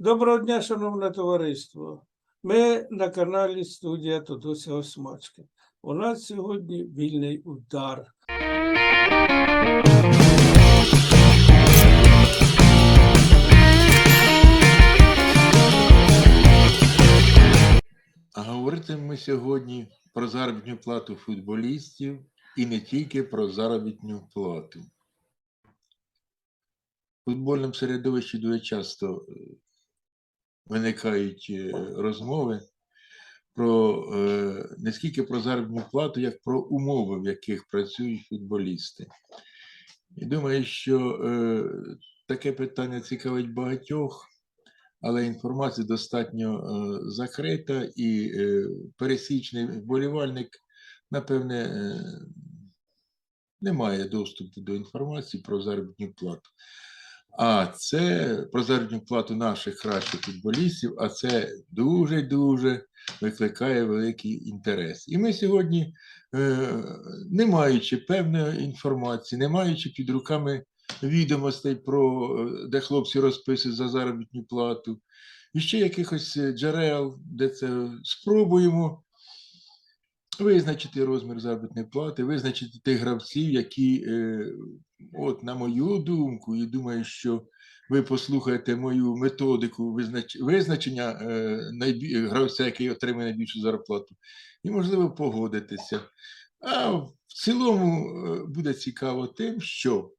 Доброго дня, шановне товариство. Ми на каналі студія Тодуся Осмачка. У нас сьогодні вільний удар. А говоритимемо ми сьогодні про заробітну плату футболістів і не тільки про заробітну плату. В футбольному середовищі дуже часто е, виникають е, розмови про е, не скільки про заробітну плату, як про умови, в яких працюють футболісти. І думаю, що е, таке питання цікавить багатьох, але інформація достатньо закрита, і пересічний вболівальник, напевне, не має доступу до інформації про заробітну плату. А це про заробітну плату наших кращих футболістів, а це дуже-дуже викликає великий інтерес. І ми сьогодні, е, не маючи певної інформації, не маючи під руками відомостей про де хлопці розписують за заробітну плату, і ще якихось джерел, де це спробуємо визначити розмір заробітної плати, визначити тих гравців, які, е, от на мою думку, і думаю, що ви послухаєте мою методику визнач... визначення е, гравця, який отримує найбільшу зарплату, і можливо погодитися. А в цілому е, буде цікаво тим, що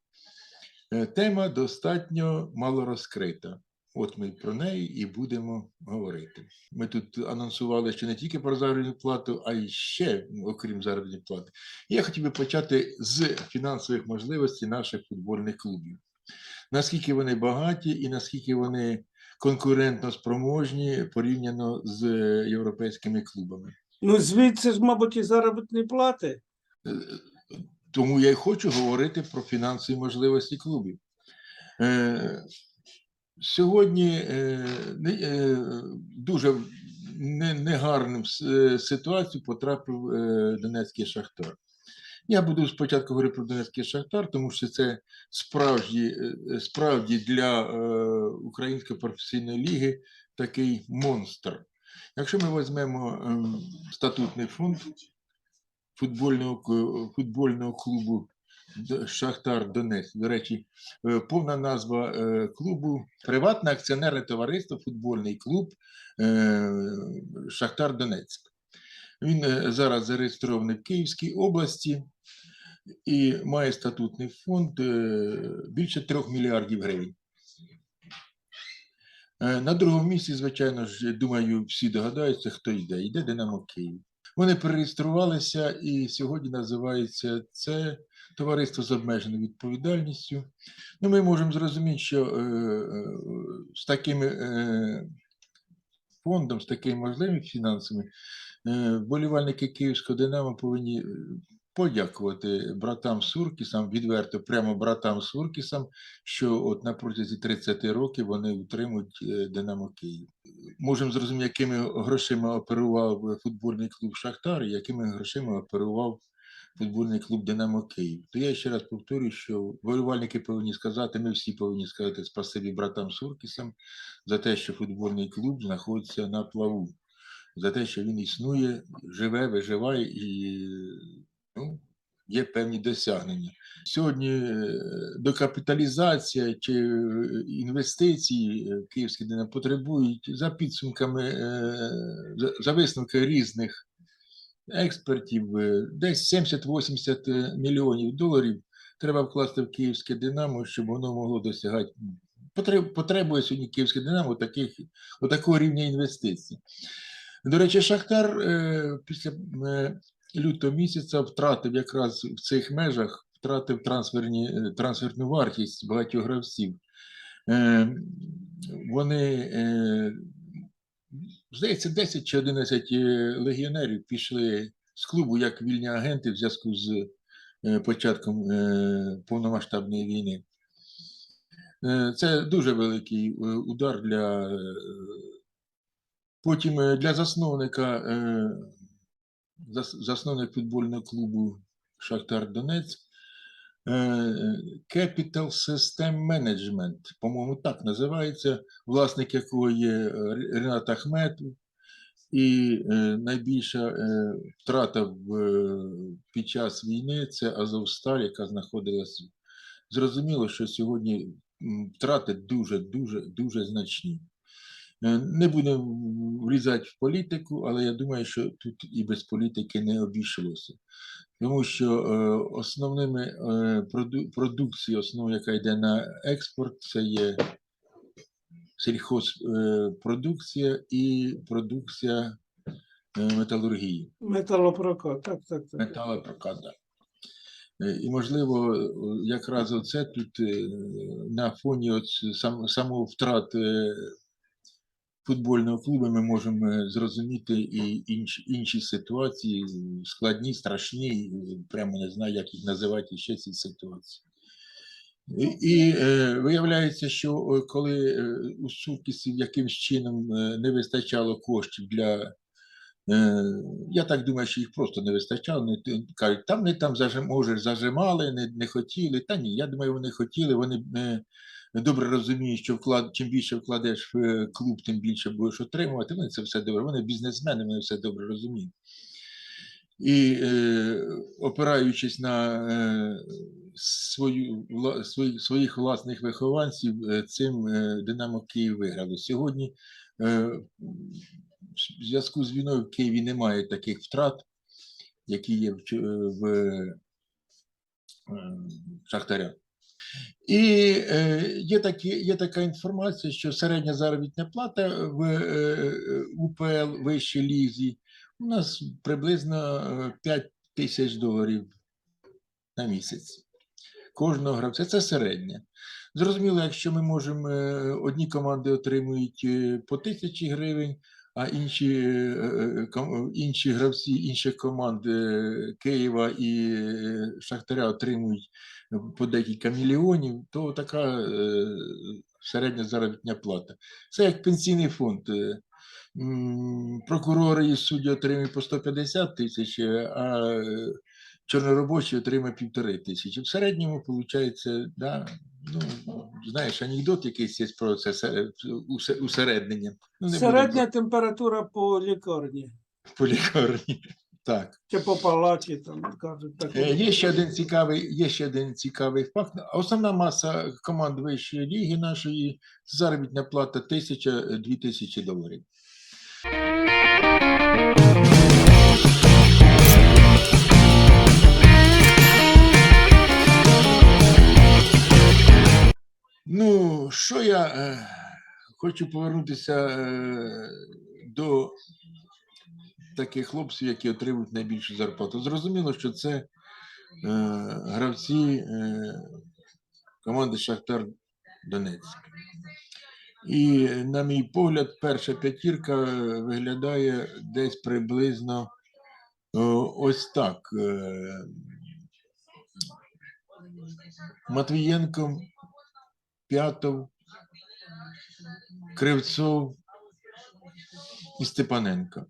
тема достатньо мало розкрита. От ми про неї і будемо говорити. Ми тут анонсували ще не тільки про заробітну плату, а й ще, окрім заробітної плати. Я хотів би почати з фінансових можливостей наших футбольних клубів. Наскільки вони багаті і наскільки вони конкурентно спроможні порівняно з європейськими клубами. Ну, звідси ж, мабуть, і заробітні плати. Е, Тому я й хочу говорити про фінансові можливості клубів. Сьогодні е, е, дуже не- негарну е, ситуацію потрапив Донецький Шахтар. Я буду спочатку говорити про Донецький Шахтар, тому що це справді, справді для Української професійної ліги такий монстр. Якщо ми візьмемо ем, статутний фонд футбольного, футбольного клубу Шахтар Донець. До речі, е, повна назва е, клубу Приватне акціонерне товариство, футбольний клуб е, Шахтар Донецьк. Він зараз зареєстрований в Київській області і має статутний фонд більше 3 мільярдів гривень. На другому місці, звичайно ж, думаю, всі догадаються, хто йде. Йде Динамо Київ. Вони перереєструвалися і сьогодні називається це товариство з обмеженою відповідальністю. Ну, ми можемо зрозуміти, що е, е, з таким е, фондом, з такими можливими фінансами, е, вболівальники Київського Динамо повинні е, подякувати братам Суркісам, відверто прямо братам Суркісам, що от на протязі 30 років вони утримують е, Динамо Київ. Можемо зрозуміти, якими грошима оперував футбольний клуб Шахтар, якими грошима оперував футбольний клуб Динамо Київ. То я ще раз повторюю, що вболівальники повинні сказати, ми всі повинні сказати спасибі братам Суркісам за те, що футбольний клуб знаходиться на плаву, за те, що він існує, живе, виживає і ну, є певні досягнення. Сьогодні е, докапіталізація чи е, інвестиції е, київські Динамо потребують за підсумками, за висновки різних експертів, е, десь 70-80 е, мільйонів доларів треба вкласти в київське Динамо, щоб воно могло досягати. Потребує сьогодні київське Динамо таких, такого рівня інвестицій. До речі, Шахтар е, після лютого місяця втратив якраз в цих межах втратив трансферні, трансферну вартість багатьох гравців. Вони, здається, 10 чи 11 е, легіонерів пішли з клубу як вільні агенти в зв'язку з е, початком е, повномасштабної війни. Це дуже великий удар для потім для засновника, засновник футбольного клубу Шахтар Донець Capital System Management, по-моєму, так називається, власник якого є е, Ренат Ахметов. І е, найбільша е, втрата е, під час війни це Азовсталь, яка знаходилась. Зрозуміло, що сьогодні втрати дуже, дуже, значні. Е, Не будемо влізати в політику, але я думаю, що тут і без політики не обійшлося. Тому що е, основними е, проду- продукції, основа, яка йде на експорт, це є сільхозпродукція і продукція е, металургії, Металопрокат, так, так, так. металопрокат. Е, І, можливо, е, якраз оце тут е, на фоні от сам, самого втрат е, футбольного клубу ми можемо е, зрозуміти і інші, інші ситуації, складні, страшні, прямо не знаю, як їх називати ще ці ситуації. І, і е, виявляється, що е, коли е, у сукісів якимсь чином не вистачало коштів для. Е, я так думаю, що їх просто не вистачало. Не, ти- кажуть, там не там може, зажимали, не, не хотіли. Та ні, я думаю, вони хотіли, вони е, добре розуміють, що вклад, чим більше вкладеш в клуб, тим більше будеш отримувати. Вони це все добре. Вони бізнесмени, вони все добре розуміють. І е, опираючись на е, свою, вла- свої, своїх власних вихованців, е, цим е, Динамо Київ виграло. Сьогодні е, в зв'язку з війною в Києві немає таких втрат, які є в, Чо- в е, Шахтаря. І е, є, такі, є така інформація, що середня заробітна плата в е, УПЛ вищій лізі у нас приблизно е, 5 тисяч доларів на місяць. Кожного гравця це середня. Зрозуміло, якщо ми можемо, е, одні команди отримують е, по тисячі гривень, а інші, е, е, інші гравці інших команд Києва і е, Шахтаря отримують по декілька мільйонів, то така середня заробітня плата. Це як пенсійний фонд. Прокурори і судді отримують по 150 тисяч, а чорноробочий отримує півтори тисячі. В середньому виходить, да, ну, знаєш, анекдот якийсь є про це се- усереднення. Ну, не будемо Середня температура по лікарні по лікарні. Так. чи по палаті, там кажуть. Так. Е, Є ще один цікавий, є ще один цікавий факт. Основна маса команд вищої ліги нашої заробітна плата тисяча-дві тисячі доларів. Ну, що я е, хочу повернутися е, до таких хлопців, які отримують найбільшу зарплату. Зрозуміло, що це е, гравці е, команди Шахтар Донецьк. І, на мій погляд, перша п'ятірка е, виглядає десь приблизно о, ось так. е, Матвієнко, П'ятов, Кривцов і Степаненко.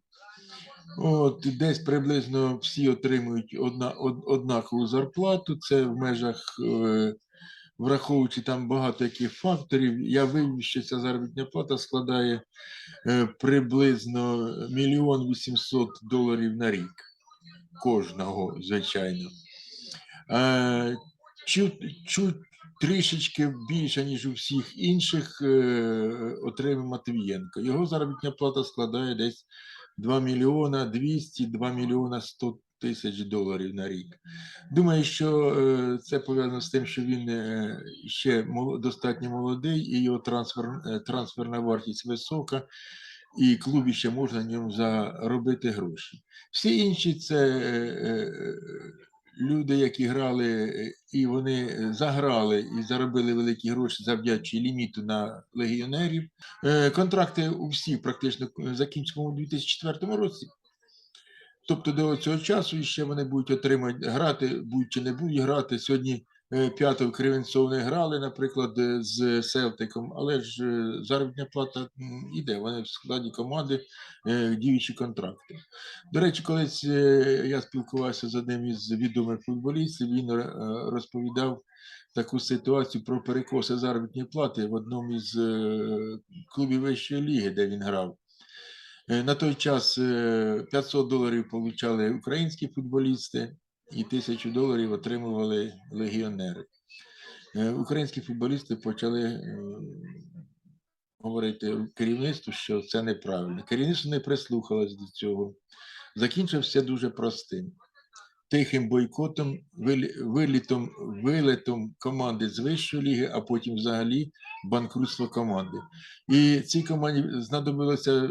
От десь приблизно всі отримують одна, од- однакову зарплату. Це в межах, е, враховуючи там багато яких факторів. Я вивів, що ця заробітна плата складає е, приблизно мільйон вісімсот доларів на рік. Кожного, звичайно. Е, чуть, чуть трішечки більше, ніж у всіх інших, е, отримав Матвієнко. Його заробітна плата складає десь 2 мільйона 200, 2 мільйона 100 тисяч доларів на рік. Думаю, що е, це пов'язано з тим, що він е, ще достатньо молодий, і його трансфер, трансферна вартість висока, і клубі ще можна на ньому заробити гроші. Всі інші це люди, які грали, е, і вони е, заграли і заробили великі гроші завдячі ліміту на легіонерів. Е, Контракти у всіх практично закінчимо у 2004 році. Тобто до цього часу ще вони будуть отримати грати, будуть чи не будуть грати. Сьогодні п'ятого Кривенцов не грали, наприклад, е, з Селтиком, але ж е, заробітна плата м, іде. Вони в складі команди е, діючі контракти. До речі, колись е, я спілкувався з одним із відомих футболістів. Він е, розповідав таку ситуацію про перекоси заробітної плати в одному із е, клубів вищої ліги, де він грав. Е, На той час е, 500 доларів получали українські футболісти і 1000 доларів отримували легіонери. Е, Українські футболісти почали е, говорити керівництву, що це неправильно. Керівництво не прислухалось до цього. Закінчився дуже простим. Тихим бойкотом, вилітом, вилетом команди з вищої ліги, а потім взагалі банкрутство команди. І цій команді знадобилося е,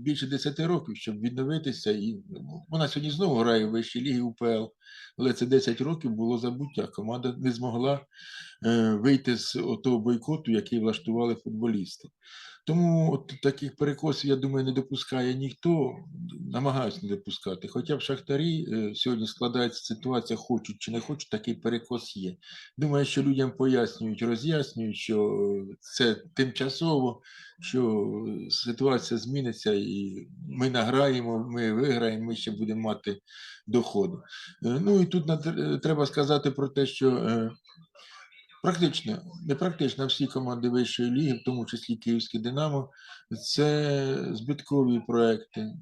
більше 10 років, щоб відновитися. І ну, вона сьогодні знову грає в вищій лігі УПЛ, але це 10 років було забуття. Команда не змогла е, вийти з того бойкоту, який влаштували футболісти. Тому от таких перекосів, я думаю, не допускає ніхто, намагаюся не допускати. Хоча в Шахтарі е, сьогодні складається ситуація, хочуть чи не хочуть, такий перекос є. Думаю, що людям пояснюють, роз'яснюють, що е, це тимчасово, що ситуація зміниться, і ми награємо, ми виграємо, ми ще будемо мати доходи. Е, Ну і тут треба сказати про те, що практично, не практично всі команди вищої ліги, в тому числі Київське Динамо, це збиткові проекти.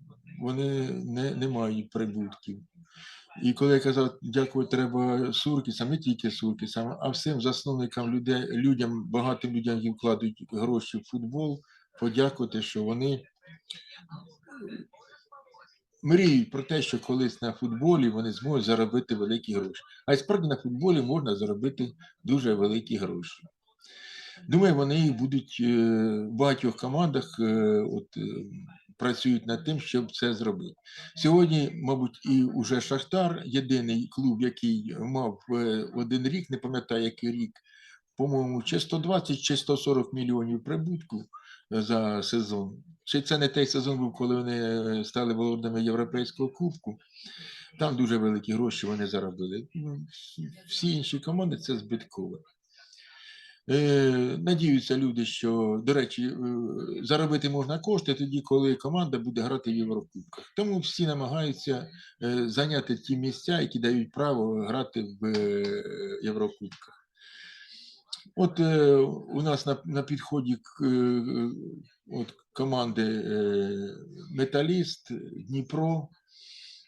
Вони не, не мають прибутків. І коли я казав, дякую, треба Суркісам, не тільки Суркісам, а всім засновникам людей, людям, багатим людям, які вкладають гроші в футбол, подякувати, що вони мріють про те, що колись на футболі вони зможуть заробити великі гроші. А й справді на футболі можна заробити дуже великі гроші. Думаю, вони будуть е, в багатьох командах е, от, е, працюють над тим, щоб це зробити. Сьогодні, мабуть, і уже Шахтар, єдиний клуб, який мав один рік, не пам'ятаю, який рік, по-моєму, чи 120, чи 140 мільйонів прибутку за сезон. Чи це не той сезон був, коли вони е, стали володарями Європейського кубку? Там дуже великі гроші вони заробили. Ну, Всі інші команди це збиткове. Надіються люди, що, до речі, е, заробити можна кошти тоді, коли команда буде грати в Єврокубках. Тому всі намагаються е, зайняти ті місця, які дають право грати в Єврокубках. От е, у нас на, на підході к, е, от команди е, Металіст, Дніпро,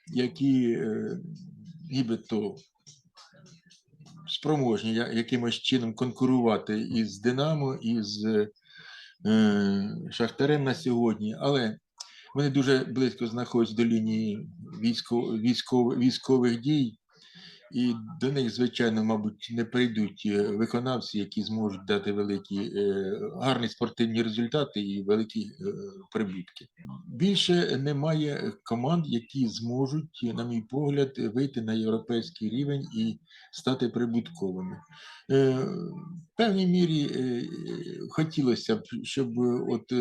які е, нібито спроможні якимось чином конкурувати із Динамо, із е, Шахтарем на сьогодні, але вони дуже близько знаходяться до лінії військо, військов, військових дій, і до них, звичайно, мабуть, не прийдуть е, виконавці, які зможуть дати великі е, гарні спортивні результати і великі е, прибутки. Більше немає команд, які зможуть, на мій погляд, вийти на європейський рівень і стати прибутковими. В певній мірі хотілося б, щоб от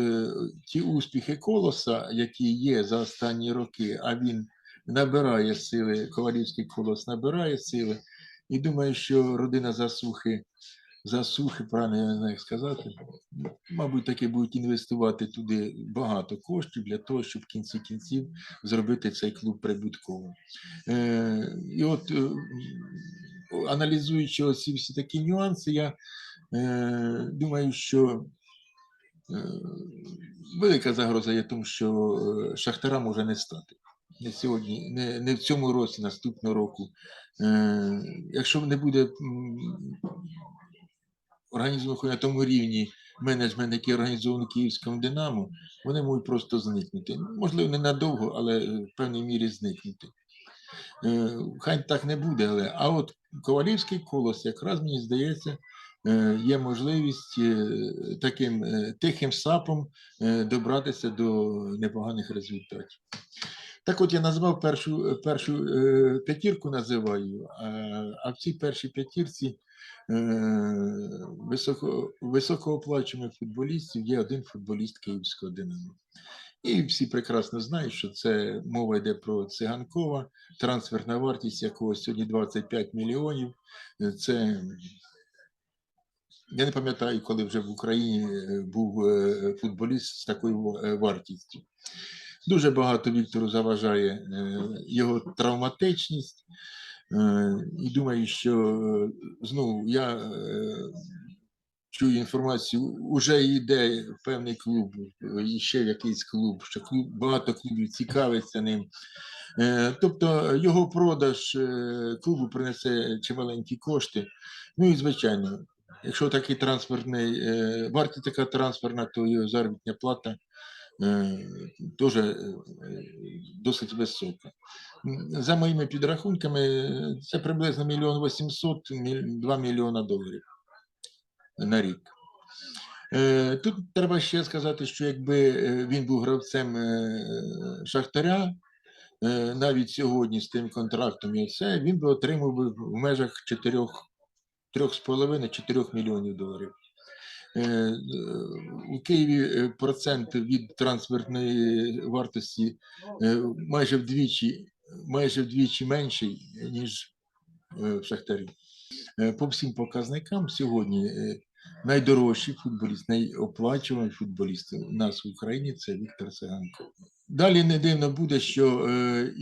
ті успіхи колоса, які є за останні роки, а він набирає сили, Ковалівський колос набирає сили, і думаю, що родина засухи, засухи, правильно я не знаю, як сказати, мабуть, таки будуть інвестувати туди багато коштів для того, щоб в кінці кінців зробити цей клуб прибутковим. Е, і от, е, аналізуючи оці всі такі нюанси, я е, думаю, що е, велика загроза є тому, що е, Шахтара може не стати. Не сьогодні, не, не в цьому році, наступного року. Е, якщо не буде м, організовано на тому рівні менеджмент, який організований Київським Динамо, вони можуть просто зникнути. Можливо, не надовго, але в певній мірі зникнути. Е, Хай так не буде, але а от Ковалівський колос, якраз мені здається, е, є можливість е, таким е, тихим сапом добратися до непоганих результатів. Так от я назвав першу, першу е, п'ятірку називаю, а, а в цій першій п'ятірці е, високо, високооплачуваних футболістів є один футболіст Київського Динамо. І всі прекрасно знають, що це мова йде про циганкова, трансферна вартість якого сьогодні 25 мільйонів. Е, Це я не пам'ятаю, коли вже в Україні е, був е, футболіст з такою е, вартістю. Дуже багато Віктору заважає е, його травматичність. Е, І думаю, що е, знову я чую інформацію, уже йде в певний клуб, ще в якийсь клуб, що клуб, багато клубів цікавиться ним. Тобто його продаж клубу принесе чималенькі кошти. Ну і звичайно, якщо такий трансферний, е, вартість така трансферна, то його заробітна плата теж е, досить висока. За моїми підрахунками, це приблизно мільйон вісімсот, міль- два мільйона доларів на рік. Тут треба ще сказати, що якби він був гравцем Шахтаря, навіть сьогодні з тим контрактом і все, він би отримав в межах 4, 3,5-4 мільйонів доларів. Е, е, У Києві е, процент від трансферної вартості майже вдвічі, майже вдвічі менший, ніж в Шахтарі. По всім показникам сьогодні найдорожчий футболіст, найоплачуваний футболіст у нас в Україні це Віктор Циганков. Далі не дивно буде, що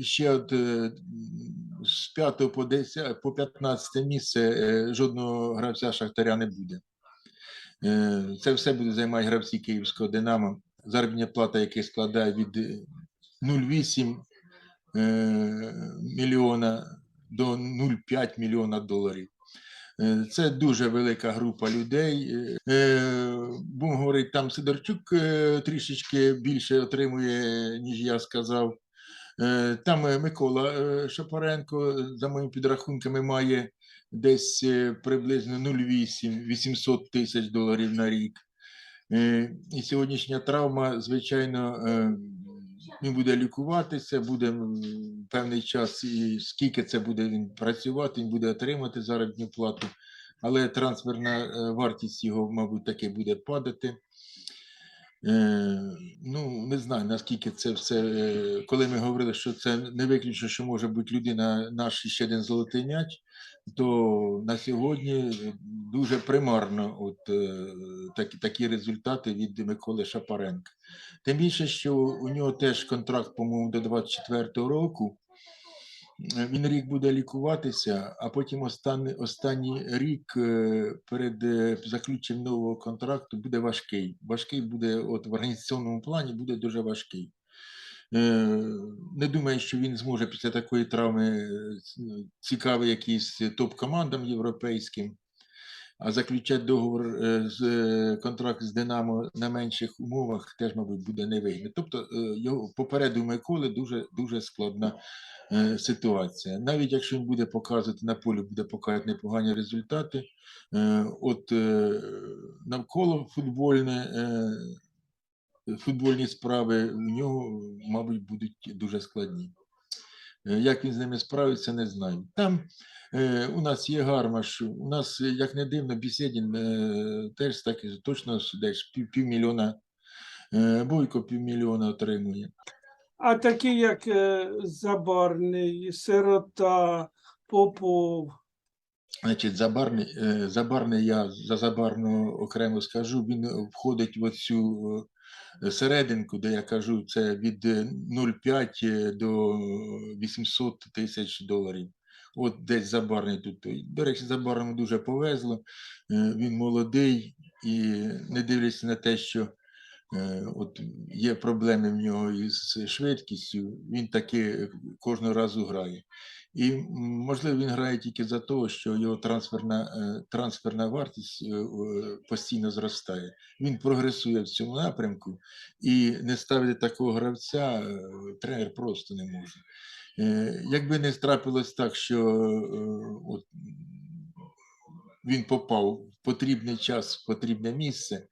ще от, з 5 по 10, по 15 місце жодного гравця Шахтаря не буде. Е, Це все буде займати гравці Київського Динамо, заробітна плата, яка складає від е, 0,8 е, мільйона до 0,5 мільйона доларів. Е, Це дуже велика група людей. Е, е, Будемо говорити, там Сидорчук е, трішечки більше отримує, ніж я сказав. Е, Там е, Микола е, Шапаренко, за моїми підрахунками, має десь е, приблизно 0,8 800 тисяч доларів на рік. Е, І сьогоднішня травма, звичайно, е, він буде лікуватися, буде певний час, і скільки це буде він працювати, він буде отримати заробітну плату, але трансферна е, вартість його, мабуть, таки буде падати. Е, Ну, не знаю, наскільки це все, е, коли ми говорили, що це не виключно, що може бути людина наш ще один золотий м'яч, то на сьогодні дуже примарно от, е, такі, такі результати від Миколи Шапаренка. Тим більше, що у нього теж контракт, по-моєму, до 24-го року. Е, Він рік буде лікуватися, а потім останній, останній рік е, перед е, заключенням нового контракту буде важкий. Важкий буде, от в організаційному плані буде дуже важкий. Е, Не думаю, що він зможе після такої травми е, цікавий якийсь топ-командам європейським. А заключати договор е, з е, контракт з Динамо на менших умовах теж, мабуть, буде невигідно. Тобто е, його попереду Миколи дуже дуже складна е, ситуація. Навіть якщо він буде показувати на полі, буде показувати непогані результати. е, От е, навколо футбольне, е, футбольні справи у нього, мабуть, будуть дуже складні. Е, Як він з ними справиться, не знаю. Там е, у нас є гармаш, у нас, як не дивно, Бісєдін е, теж так точно десь пів, півмільйона, е, Бойко півмільйона отримує. А такі, як е, Забарний, Сирота, Попов, Значить, забарний, е, забарний я за забарного окремо скажу, він входить в оцю е, серединку, де я кажу, це від е, 0,5 до 800 тисяч доларів. От десь забарний тут. той. До речі, забарному дуже повезло. е, Він молодий і не дивлячись на те, що е, от є проблеми в нього із швидкістю, він таки кожного разу грає. І можливо він грає тільки за того, що його трансферна, е, трансферна вартість е, е, постійно зростає. Він прогресує в цьому напрямку і не ставити такого гравця е, тренер просто не може. Е, Якби не трапилось так, що е, от, він попав в потрібний час, в потрібне місце,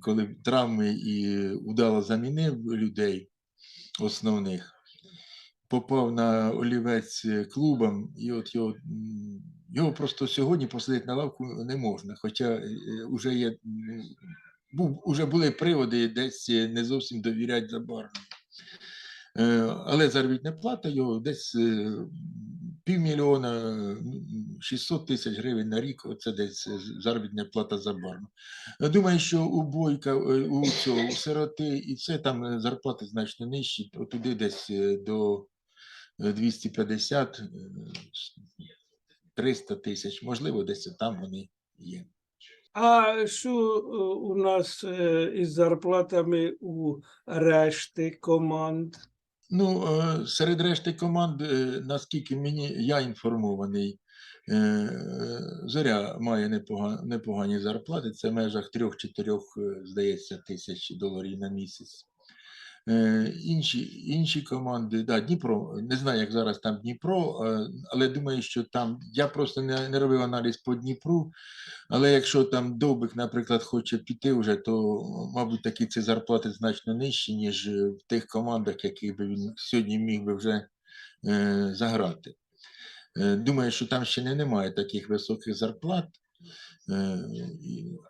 коли травми і удало замінив людей основних попав на олівець е, клубом, і от його, його просто сьогодні посадити на лавку не можна. Хоча вже є був, уже були приводи десь е, не зовсім довіряти забарно. Е, Але заробітна плата його десь е, півмільйона, м, 600 тисяч гривень на рік, оце десь е, заробітна плата забарно. Я Думаю, що у Бойка, е, у цього, у сироти, і це там е, зарплати значно нижчі, туди десь е, до е, 250, е, 300 тисяч, можливо, десь там вони є. А що е, у нас е, із зарплатами у решти команд? Ну, е, серед решти команд, е, наскільки мені я інформований, е, Зоря має непогані, зарплати. Це в межах 3-4, е, здається, тисяч доларів на місяць. Е, Інші, інші команди, да, Дніпро, не знаю, як зараз там Дніпро, е, але думаю, що там я просто не, не робив аналіз по Дніпру. Але якщо там Довбик, наприклад, хоче піти вже, то, мабуть, такі ці зарплати значно нижчі, ніж е, в тих командах, яких би він сьогодні міг би вже е, заграти. Думаю, що там ще не немає таких високих зарплат. Е,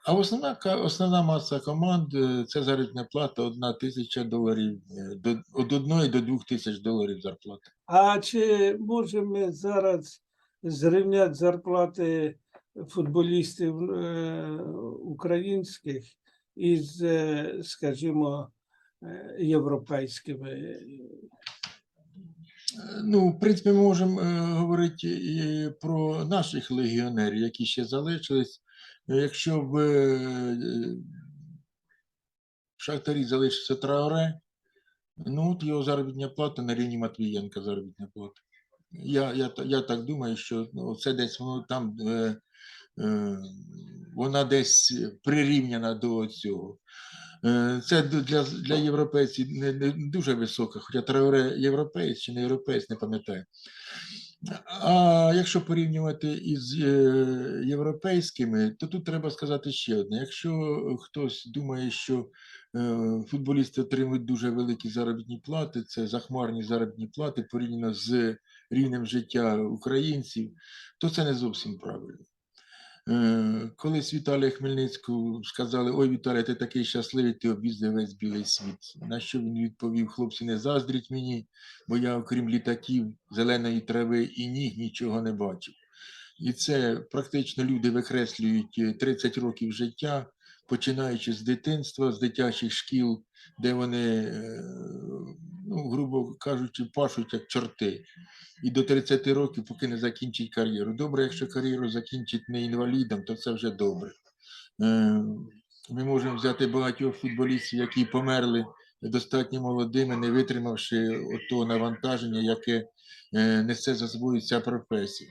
А основна, основна маса команд е, це заробітна плата одна тисяча доларів, е, від одної до двох тисяч доларів зарплата. А чи можемо зараз зрівняти зарплати футболістів е, українських із, е, скажімо, е, європейськими? Ну, в принципі, ми можемо е, говорити і про наших легіонерів, які ще залишились. Е, Якщо в е, Шахтарі залишиться Траоре, ну от його заробітня плата на рівні Матвієнка заробітня плата. Я, я, я так думаю, що ну, це десь воно там, е, е, вона десь прирівняна до цього. Е, Це для, для європейців не, не дуже висока, хоча Траоре європеєць чи не європеєць, не пам'ятаю. А якщо порівнювати із е, європейськими, то тут треба сказати ще одне. Якщо хтось думає, що е, футболісти отримують дуже великі заробітні плати, це захмарні заробітні плати порівняно з рівнем життя українців, то це не зовсім правильно. Е, Колись Віталія Хмельницького сказали: Ой, Віталій, ти такий щасливий, ти об'їздив весь білий світ. На що він відповів: хлопці, не заздріть мені, бо я, окрім літаків, зеленої трави і ніг, нічого не бачив. І це практично люди викреслюють е, 30 років життя, починаючи з дитинства, з дитячих шкіл, де вони, е, ну, грубо кажучи, пашуть як чорти. І до 30 років, поки не закінчить кар'єру. Добре, якщо кар'єру закінчить не інвалідом, то це вже добре. Е, Ми можемо взяти багатьох футболістів, які померли достатньо молодими, не витримавши того навантаження, яке е, несе за собою ця професія.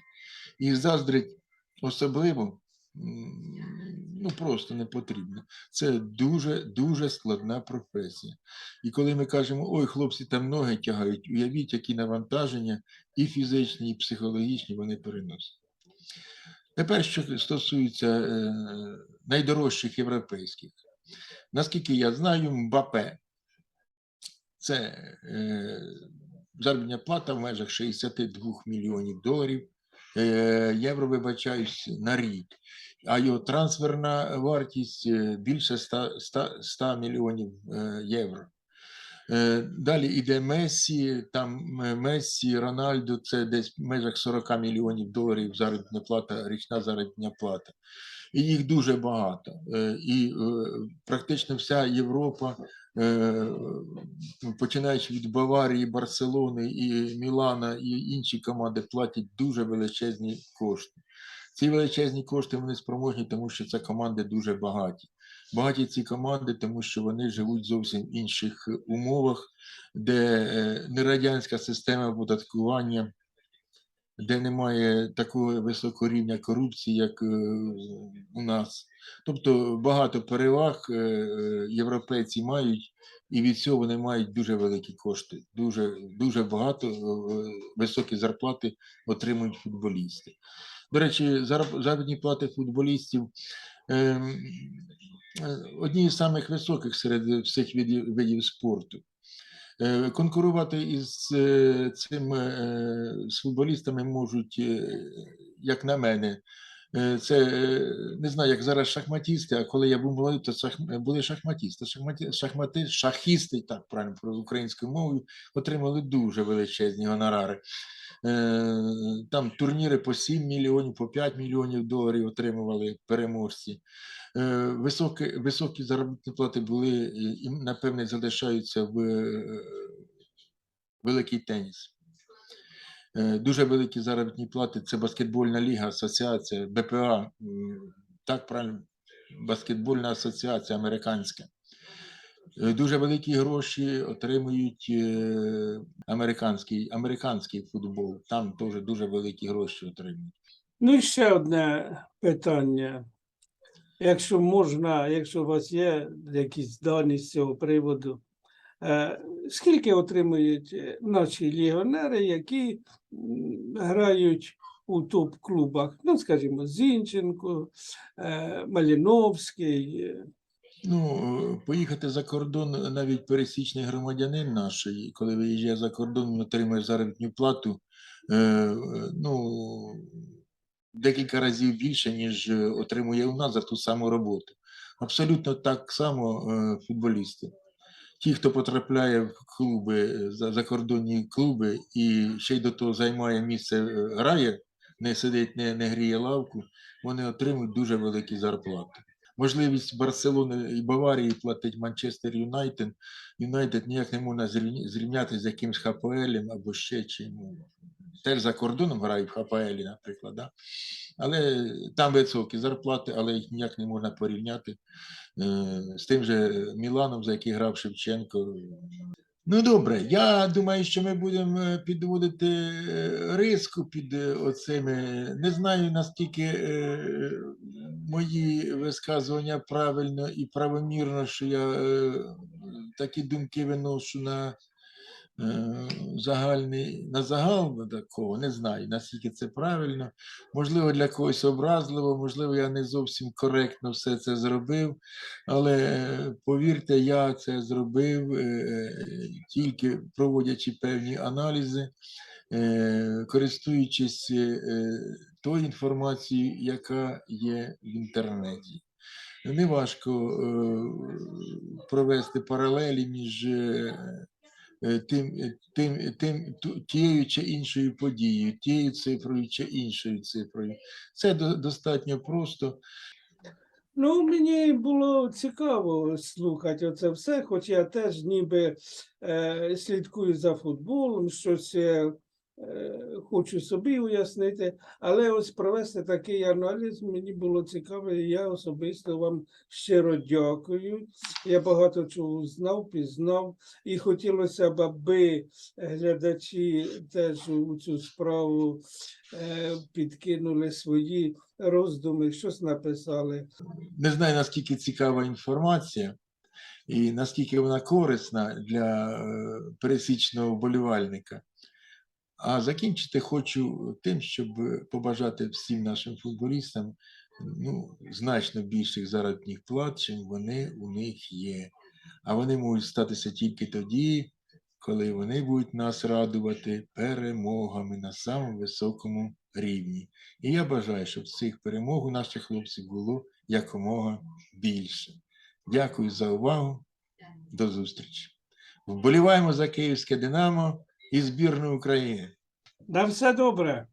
І заздрить особливо ну просто не потрібно. Це дуже дуже складна професія. І коли ми кажемо, ой, хлопці там ноги тягають, уявіть, які навантаження і фізичні, і психологічні вони переносять. Тепер, що стосується е, найдорожчих європейських, наскільки я знаю, Мбапе це е, заробітна плата в межах 62 мільйонів доларів євро, вибачаюсь, на рік. А його трансферна вартість е, більше 100, 100, 100 мільйонів е, євро. Е, Далі йде Мессі, там е, Мессі, Рональдо, це десь в межах 40 мільйонів доларів заробітна плата, річна заробітна плата. І їх дуже багато. Е, І е, практично вся Європа, е, починаючи від Баварії, Барселони і Мілана, і інші команди платять дуже величезні кошти. Ці величезні кошти вони спроможні, тому що це команди дуже багаті. Багаті ці команди, тому що вони живуть в зовсім інших е, умовах, де е, не радянська система оподаткування, де немає такого високого рівня корупції, як е, у нас. Тобто багато переваг е, європейці мають, і від цього вони мають дуже великі кошти. Дуже, дуже багато е, високі зарплати отримують футболісти. До речі, зароб- заробітні плати футболістів одні з самих високих серед всіх видів, видів спорту. Е, Конкурувати із цими е, футболістами можуть, е, як на мене, Е, Це е, не знаю, як зараз шахматісти, а коли я був молодий, то шах... були шахматісти. Шахматі... Шахмати... Шахісти, так правильно про українською мовою, отримали дуже величезні гонорари. Е, Там турніри по 7 мільйонів, по 5 мільйонів доларів отримували переможці. Е, Високі, високі заробітні плати були і, напевне, залишаються в е, великий теніс. Дуже великі заробітні плати. Це баскетбольна ліга, асоціація, БПА. Так правильно, баскетбольна асоціація американська. Е, Дуже великі гроші отримують е, американський, американський футбол. Там теж дуже великі гроші отримують. Ну і ще одне питання. Якщо можна, якщо у вас є якісь дані з цього приводу, е, скільки отримують наші легіонери, які грають у топ-клубах? Ну, скажімо, Зінченко, Маліновський. Е, Ну, е, поїхати за кордон навіть пересічний громадянин наш, коли виїжджає за кордон, він отримує заробітну плату. е, е, Ну, декілька разів більше, ніж е, отримує у нас за ту саму роботу. Абсолютно так само е, футболісти. Ті, хто потрапляє в клуби, е, за- закордонні клуби і ще й до того займає місце, е, грає, не сидить, не, не гріє лавку, вони отримують дуже великі зарплати. Можливість Барселони і Баварії платить Манчестер Юнайтед. Юнайтед ніяк не можна зрівняти з якимсь ХПЛ або ще чим. Теж за кордоном грають в ХПЛ, наприклад. Да? Але там високі зарплати, але їх ніяк не можна порівняти е, з тим же Міланом, за який грав Шевченко. Ну добре, я думаю, що ми будемо е, підводити е, риску під е, оцими. Не знаю, наскільки мої висказування правильно і правомірно, що я такі думки виношу на загальний, на загал на такого. Не знаю, наскільки це правильно. Можливо, для когось образливо, можливо, я не зовсім коректно все це зробив. Але е, повірте, я це зробив е, тільки проводячи певні аналізи, е, користуючись е, тою інформацією, яка є в інтернеті. Неважко е, провести паралелі між е, е, тим, е, тим, тим, тією чи іншою подією, тією цифрою чи іншою цифрою. Це до- достатньо просто. Ну, мені було цікаво слухати оце все, хоч я теж ніби е, слідкую за футболом, щось е, е, хочу собі уяснити, але ось провести такий аналіз мені було цікаво, і я особисто вам щиро дякую. Я багато чого знав, пізнав, і хотілося б, аби глядачі теж у цю справу е, підкинули свої роздуми, щось написали. не знаю, наскільки цікава інформація і наскільки вона корисна для е, пересічного вболівальника. А закінчити хочу тим, щоб побажати всім нашим футболістам ну, значно більших заробітних плат, чим вони у них є. А вони можуть статися тільки тоді, коли вони будуть нас радувати перемогами на самому високому рівні. І я бажаю, щоб цих перемог у наших хлопців було якомога більше. Дякую за увагу. До зустрічі. Вболіваємо за Київське Динамо і збірної України. На все добре.